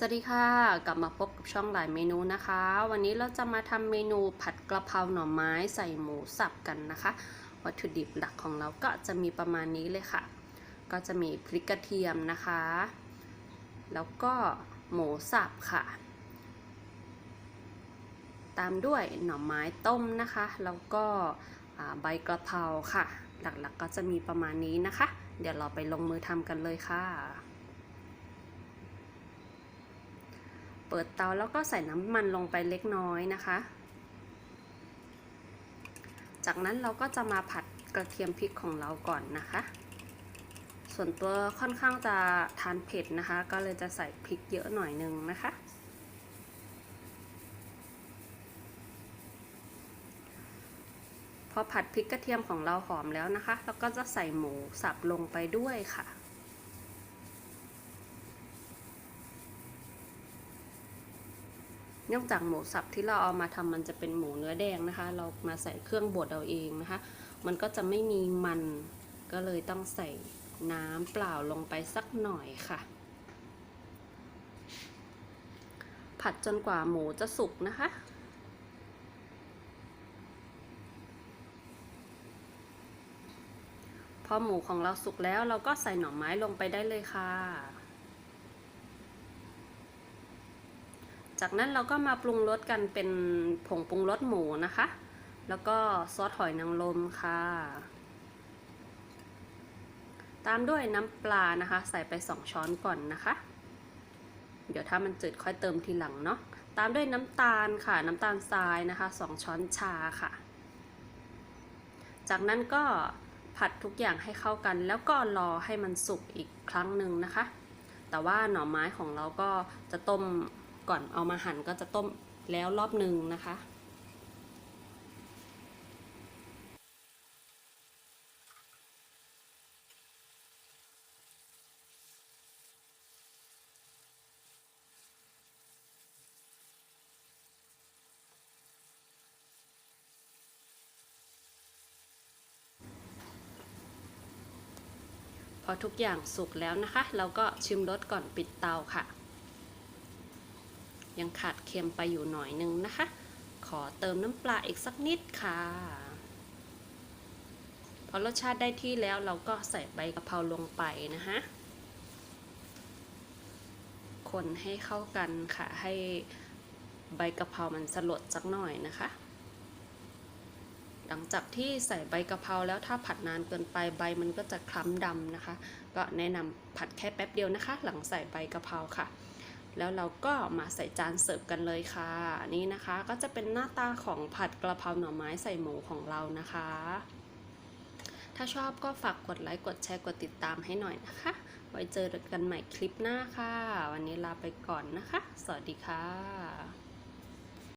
สวัสดีค่ะ กลับมาพบกับช่องหลายเมนูนะคะ วันนี้เราจะมาทำเมนูผัดกระเพราหน่อไม้ใส่หมูสับกันนะคะ วัตถุดิบหลักของเราก็จะมีประมาณนี้เลยค่ะ ก็จะมีพริกกระเทียมนะคะ แล้วก็หมูสับค่ะ ตามด้วยหน่อไม้ต้มนะคะ แล้วก็ใบกระเพราค่ะ หลักๆก็จะมีประมาณนี้นะคะ เดี๋ยวเราไปลงมือทำกันเลยค่ะ เปิดเตาแล้วก็ใส่น้ำมันลงไปเล็กน้อยนะคะ จากนั้นเราก็จะมาผัดกระเทียมพริกของเราก่อนนะคะ ส่วนตัวค่อนข้างจะทานเผ็ดนะคะ ก็เลยจะใส่พริกเยอะหน่อยนึงนะคะ พอผัดพริกกระเทียมของเราหอมแล้วนะคะ เราก็จะใส่หมูสับลงไปด้วยค่ะ เนื่องจากหมูสับที่เราเอามาทำมันจะเป็นหมูเนื้อแดงนะคะ เรามาใส่เครื่องบดเอาเองนะคะ มันก็จะไม่มีมันก็เลยต้องใส่น้ำเปล่าลงไปสักหน่อยค่ะ ผัดจนกว่าหมูจะสุกนะคะ พอหมูของเราสุกแล้วเราก็ใส่หน่อไม้ลงไปได้เลยค่ะ จากนั้นเราก็มาปรุงรสกันเป็นผงปรุงรสหมูนะคะ แล้วก็ซอสหอยนางรมค่ะ ตามด้วยน้ำปลานะคะ ใส่ไป 2 ช้อนก่อนนะคะ เดี๋ยวถ้ามันจืดค่อยเติมทีหลังเนาะ ตามด้วยน้ำตาลค่ะ น้ำตาลทรายนะคะ 2 ช้อนชาค่ะ จากนั้นก็ผัดทุกอย่างให้เข้ากัน แล้วก็รอให้มันสุกอีกครั้งหนึ่งนะคะ แต่ว่าหน่อไม้ของเราก็จะต้ม ก่อนเอามาหั่นก็จะต้มแล้วรอบหนึ่งนะคะพอทุกอย่างสุกแล้วนะคะ เราก็ชิมรสก่อนปิดเตาค่ะ ยังขาดเค็มไปอยู่หน่อยนึงนะคะ ขอเติมน้ำปลาอีกสักนิดค่ะพอรสชาติได้ที่แล้วเราก็ใส่ใบกะเพราลงไปนะคะคนให้เข้ากันค่ะ ให้ใบกะเพรามันสลดสักหน่อยนะคะ หลังจากที่ใส่ใบกะเพราแล้วถ้าผัดนานเกินไปใบมันก็จะคล้ำดำนะคะ ก็แนะนำผัดแค่แป๊บเดียวนะคะ หลังใส่ใบกะเพราค่ะ แล้วเราก็มาใส่จานเสิร์ฟกันเลยค่ะนี่นะคะก็จะเป็นหน้าตาของผัดกระเพราหน่อไม้ใส่หมูของเรานะคะ ถ้าชอบก็ฝากกดไลค์กดแชร์กดติดตามให้หน่อยนะคะ ไว้เจอกันใหม่คลิปหน้าค่ะ วันนี้ลาไปก่อนนะคะ สวัสดีค่ะ